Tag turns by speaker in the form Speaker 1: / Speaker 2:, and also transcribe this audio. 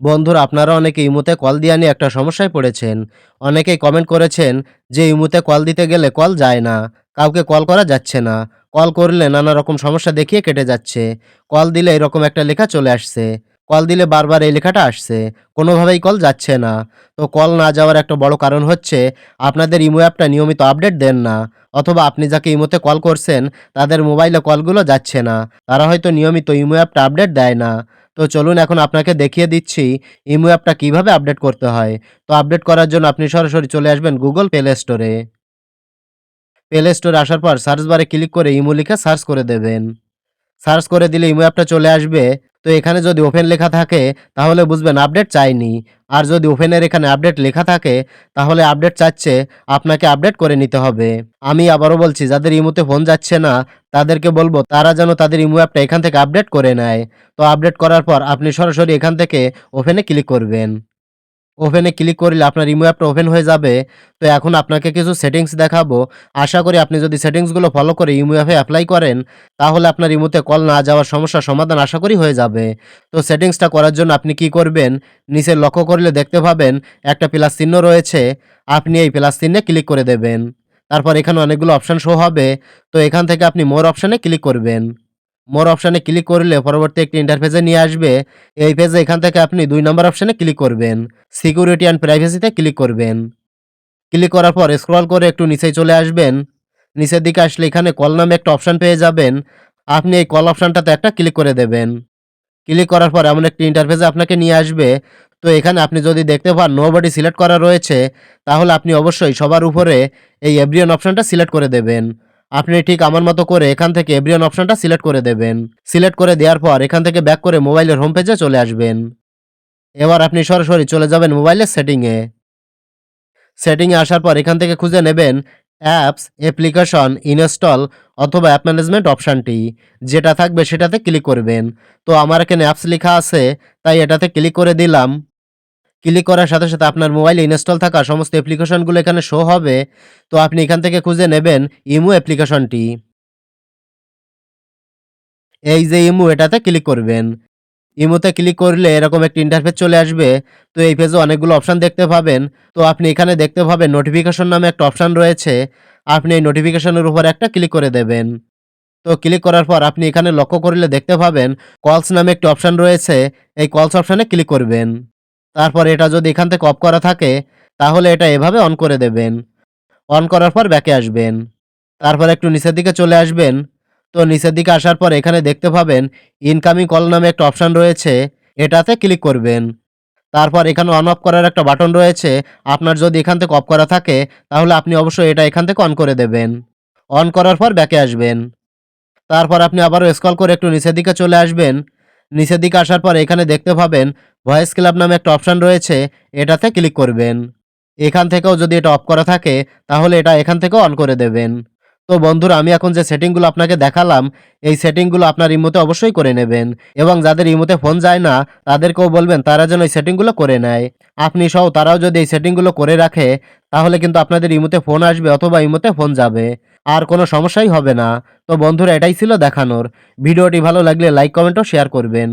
Speaker 1: বন্ধুরা, আপনারা অনেকে ইমুতে কল দিয়ে নিয়ে একটা সমস্যায় পড়েছেন। অনেকেই কমেন্ট করেছেন যে ইমুতে কল দিতে গেলে কল যায় না, কাউকে কল করা যাচ্ছে না। কল করলে নানা রকম সমস্যা দেখিয়ে কেটে যাচ্ছে। কল দিলে এরকম একটা লেখা চলে আসছে। কল দিলে বারবার এই লেখাটা আসছে। কোনোভাবেই কল যাচ্ছে না। তো কল না যাওয়ার একটা বড় কারণ হচ্ছে, আপনাদের ইমো অ্যাপটা নিয়মিত আপডেট দেন না। অথবা আপনি যাকে ইমোতে কল করছেন, তাদের মোবাইলে কলগুলো যাচ্ছে না। তারা হয়তো নিয়মিত ইমো অ্যাপটা আপডেট দেয় না। তো চলুন এখন আপনাকে দেখিয়ে দিচ্ছি ইমো অ্যাপটা কীভাবে আপডেট করতে হয়। তো আপডেট করার জন্য আপনি সরাসরি চলে আসবেন গুগল প্লে স্টোরে প্লে স্টোরে আসার পর সার্চ বারে ক্লিক করে ইমো লিখে সার্চ করে দেবেন। সার্চ করে দিলে ইমো অ্যাপটা চলে আসবে। তো এখানে যদি ওপেন লেখা থাকে, তাহলে বুঝবেন আপডেট চাইনি। আর যদি ওপেনের এখানে আপডেট লেখা থাকে, তাহলে আপডেট চাচ্ছে আপনাকে আপডেট করে নিতে হবে। আমি আবারও বলছি, যাদের ইমোতে ফোন যাচ্ছে না, তাদেরকে বলব, তারা যেন তাদের ইমো অ্যাপটা এখান থেকে আপডেট করে নেয়। তো আপডেট করার পর আপনি সরাসরি এখান থেকে ওপেনে ক্লিক করবেন। ওপেনে ক্লিক করলে আপনার ইমো অ্যাপটা ওপেন হয়ে যাবে। তো এখন আপনাকে কিছু সেটিংস দেখাবো। আশা করি আপনি যদি সেটিংসগুলো ফলো করে ইমো অ্যাপে অ্যাপ্লাই করেন, তাহলে আপনার ইমোতে কল না যাওয়ার সমস্যার সমাধান আশা করি হয়ে যাবে। তো সেটিংসটা করার জন্য আপনি কি করবেন? নিচে লক্ষ্য করলে দেখতে পাবেন একটা প্লাস চিহ্ন রয়েছে। আপনি এই প্লাস চিহ্নে ক্লিক করে দেবেন। তারপর এখানে অনেকগুলো অপশান শো হবে। তো এখান থেকে আপনি মোর অপশানে ক্লিক করবেন। মোর অপশানে ক্লিক করলে পরবর্তী একটি ইন্টারফেসে নিয়ে আসবে। এই পেজে এখান থেকে আপনি দুই নম্বর অপশানে ক্লিক করবেন। সিকিউরিটি অ্যান্ড প্রাইভেসিতে ক্লিক করবেন। ক্লিক করার পর স্ক্রল করে একটু নিচে চলে আসবেন। নিচের দিকে আসলে এখানে কল নামে একটা অপশান পেয়ে যাবেন। আপনি এই কল অপশানটাতে একটা ক্লিক করে দেবেন। ক্লিক করার পর এমন একটি ইন্টারফেসে আপনাকে নিয়ে আসবে। তো এখানে আপনি যদি দেখতে পান নো বডি সিলেক্ট করা রয়েছে, তাহলে আপনি অবশ্যই সবার উপরে এই এভরিয়ন অপশানটা সিলেক্ট করে দেবেন। আপনি ঠিক আমার মতো করে এখান থেকে এভরিয়ন অপশনটা সিলেক্ট করে দেবেন। সিলেক্ট করে দেওয়ার পর এখান থেকে ব্যাক করে মোবাইলের হোম পেজে চলে আসবেন। এবার আপনি সরাসরি চলে যাবেন মোবাইলের সেটিংয়ে সেটিংয়ে আসার পর এখান থেকে খুঁজে নেবেন অ্যাপস অ্যাপ্লিকেশন ইনস্টল অথবা অ্যাপ ম্যানেজমেন্ট অপশানটি যেটা থাকবে সেটাতে ক্লিক করবেন। তো আমার এখানে অ্যাপস লেখা আছে, তাই এটাতে ক্লিক করে দিলাম। ক্লিক করার সাথে সাথে আপনার মোবাইলে ইনস্টল থাকা সমস্ত অ্যাপ্লিকেশনগুলো এখানে শো হবে। তো আপনি এখান থেকে খুঁজে নেবেন ইমো অ্যাপ্লিকেশনটি এই যে ইমো, এটাতে ক্লিক করবেন। ইমোতে ক্লিক করলে এরকম একটি ইন্টারফেস চলে আসবে। তো এই পেজে অনেকগুলো অপশান দেখতে পাবেন। তো আপনি এখানে দেখতে পাবেন নোটিফিকেশন নামে একটা অপশান রয়েছে। আপনি এই নোটিফিকেশনের উপর একটা ক্লিক করে দেবেন। তো ক্লিক করার পর আপনি এখানে লক্ষ্য করলে দেখতে পাবেন কলস নামে একটি অপশান রয়েছে। এই কলস অপশানে ক্লিক করবেন। তারপর এটা যদি এখান থেকে অফ করা থাকে, তাহলে এটা এভাবে অন করে দেবেন। অন করার পর ব্যাকে আসবেন। তারপর একটু নিচের দিকে চলে আসবেন। তো নিচের দিকে আসার পর এখানে দেখতে পাবেন ইনকামিং কল নামে একটা অপশান রয়েছে, এটাতে ক্লিক করবেন। তারপর এখানে অন অফ করার একটা বাটন রয়েছে, আপনার যদি এখান থেকে অফ করা থাকে, তাহলে আপনি অবশ্যই এটা এখান থেকে অন করে দেবেন। অন করার পর ব্যাকে আসবেন। তারপর আপনি আবারও স্ক্রল করে একটু নিচের দিকে চলে আসবেন। নিচের দিকে আসার পর এখানে দেখতে পাবেন ভয়েস ক্লাব নামে একটা অপশান রয়েছে, এটাতে ক্লিক করবেন। এখান থেকেও যদি এটা অফ করা থাকে, তাহলে এটা এখান থেকেও অন করে দেবেন। তো বন্ধুরা, আমি এখন যে সেটিংগুলো আপনাকে দেখালাম, এই সেটিংগুলো আপনার ইমোতে অবশ্যই করে নেবেন এবং যাদের ইমোতে ফোন যায় না, তাদেরকেও বলবেন তারা যেন এই সেটিংগুলো করে নেয়। আপনি সহ তারাও যদি এই সেটিংগুলো করে রাখে, তাহলে কিন্তু আপনাদের ইমোতে ফোন আসবে অথবা ইমোতে ফোন যাবে। আর কোনো সমস্যাই হবে না। তো বন্ধুরা, এটাই ছিল দেখানোর। ভিডিওটি ভালো লাগলে লাইক কমেন্ট ও শেয়ার করবেন।